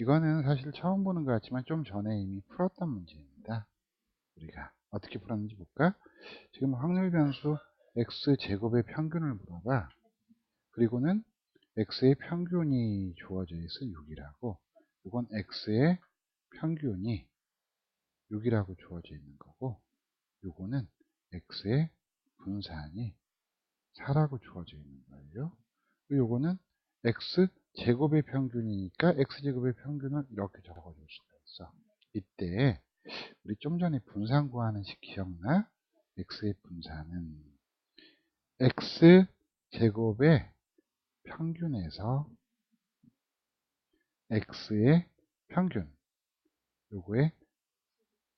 이거는 사실 처음 보는 것 같지만 좀 전에 이미 풀었던 문제입니다. 우리가 어떻게 풀었는지 볼까? 지금 확률 변수 x제곱의 평균을 물어봐. 그리고는 x의 평균이 주어져 있어 6이라고. 이건 x의 평균이 6이라고 주어져 있는 거고, 요거는 x의 분산이 4라고 주어져 있는 거예요. 요거는 x 제곱의 평균이니까 x 제곱의 평균을 이렇게 적어줄 수가 있어. 이때 우리 좀 전에 분산 구하는 식 기억나? x의 분산은 x 제곱의 평균에서 x의 평균 요거의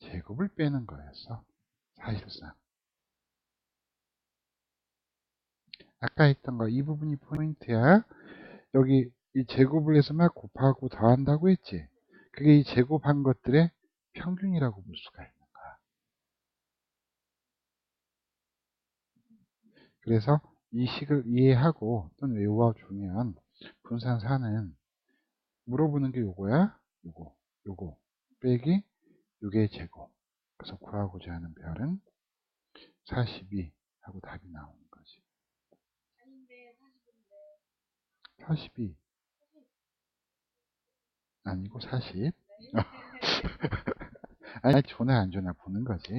제곱을 빼는 거였어. 사실상. 아까 했던 거 이 부분이 포인트야. 여기 이 제곱을 해서 막 곱하고 더한다고 했지. 그게 이 제곱한 것들의 평균이라고 볼 수가 있는 거야. 그래서 이 식을 이해하고 또는 외워주면 분산사는 물어보는 게 요거야. 요거, 요거 빼기 6의 제곱. 그래서 구하고자 하는 별은 42 하고 답이 나오는 거지. 42 아니고 40 아니 존나 안 존나 보는 거지